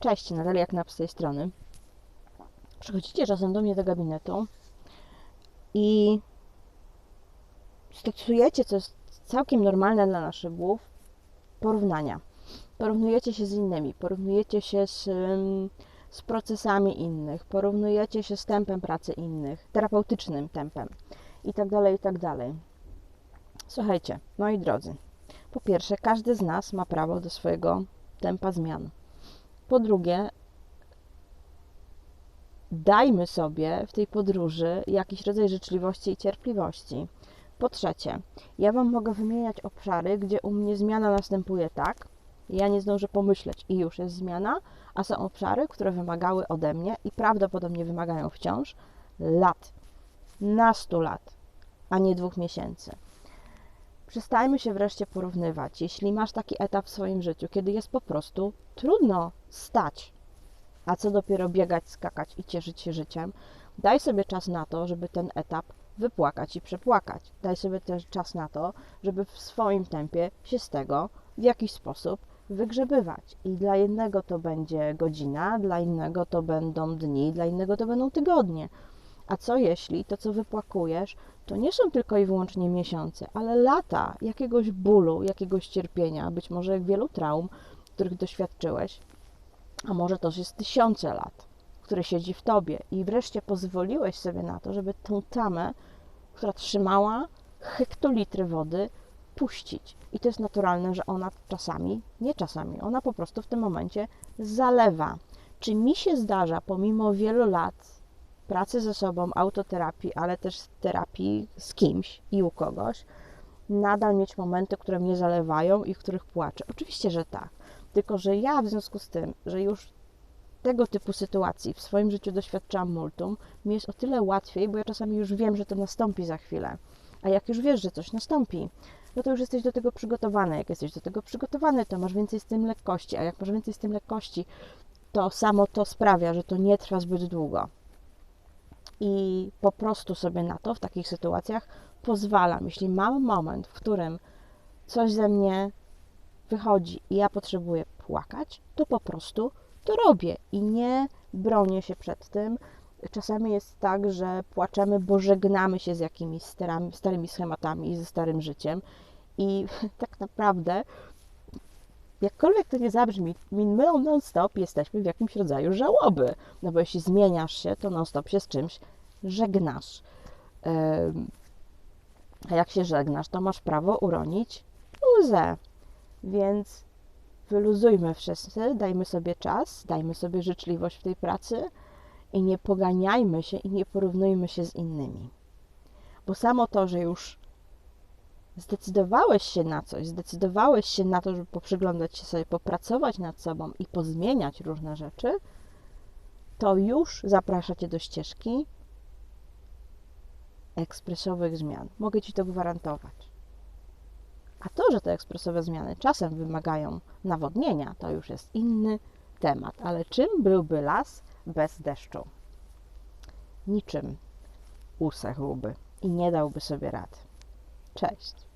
Cześć, Natalia Knap z tej strony. Przychodzicie czasem do mnie do gabinetu i stosujecie, co jest całkiem normalne dla naszych głów, porównania. Porównujecie się z innymi, porównujecie się z, z procesami innych, porównujecie się z tempem pracy innych, terapeutycznym tempem i tak dalej, i tak. Słuchajcie, moi drodzy, po pierwsze, każdy z nas ma prawo do swojego tempa zmian. Po drugie, dajmy sobie w tej podróży jakiś rodzaj życzliwości i cierpliwości. Po trzecie, ja Wam mogę wymieniać obszary, gdzie u mnie zmiana następuje tak, ja nie zdążę pomyśleć i już jest zmiana, a są obszary, które wymagały ode mnie i prawdopodobnie wymagają wciąż lat, nastu lat, a nie dwóch miesięcy. Przestajmy się wreszcie porównywać. Jeśli masz taki etap w swoim życiu, kiedy jest po prostu trudno stać, a co dopiero biegać, skakać i cieszyć się życiem, daj sobie czas na to, żeby ten etap wypłakać i przepłakać. Daj sobie też czas na to, żeby w swoim tempie się z tego w jakiś sposób wygrzebywać. I dla jednego to będzie godzina, dla innego to będą dni, dla innego to będą tygodnie. A co jeśli to, co wypłakujesz, to nie są tylko i wyłącznie miesiące, ale lata jakiegoś bólu, jakiegoś cierpienia, być może wielu traum, których doświadczyłeś, a może to jest tysiące lat, które siedzi w tobie i wreszcie pozwoliłeś sobie na to, żeby tą tamę, która trzymała hektolitry wody, puścić. I to jest naturalne, że ona czasami, nie czasami, ona po prostu w tym momencie zalewa. Czy mi się zdarza, pomimo wielu lat pracy ze sobą, autoterapii, ale też terapii z kimś i u kogoś, nadal mieć momenty, które mnie zalewają i w których płaczę? Oczywiście, że tak. Tylko, że ja w związku z tym, że już tego typu sytuacji w swoim życiu doświadczałam multum, mi jest o tyle łatwiej, bo ja czasami już wiem, że to nastąpi za chwilę. A jak już wiesz, że coś nastąpi, no to już jesteś do tego przygotowany. Jak jesteś do tego przygotowany, to masz więcej z tym lekkości, a jak masz więcej z tym lekkości, to samo to sprawia, że to nie trwa zbyt długo. I po prostu sobie na to w takich sytuacjach pozwalam. Jeśli mam moment, w którym coś ze mnie wychodzi i ja potrzebuję płakać, to po prostu to robię i nie bronię się przed tym. Czasami jest tak, że płaczemy, bo żegnamy się z jakimiś starymi schematami, ze starym życiem i tak naprawdę, jakkolwiek to nie zabrzmi, my non-stop jesteśmy w jakimś rodzaju żałoby, no bo jeśli zmieniasz się, to non-stop się z czymś żegnasz. A jak się żegnasz, to masz prawo uronić łzę. Więc wyluzujmy wszyscy, dajmy sobie czas, dajmy sobie życzliwość w tej pracy i nie poganiajmy się i nie porównujmy się z innymi. Bo samo to, że już zdecydowałeś się na coś, zdecydowałeś się na to, żeby poprzyglądać się sobie, popracować nad sobą i pozmieniać różne rzeczy, to już zaprasza cię do ścieżki ekspresowych zmian. Mogę ci to gwarantować. A to, że te ekspresowe zmiany czasem wymagają nawodnienia, to już jest inny temat. Ale czym byłby las bez deszczu? Niczym usechłby i nie dałby sobie rady. Cześć.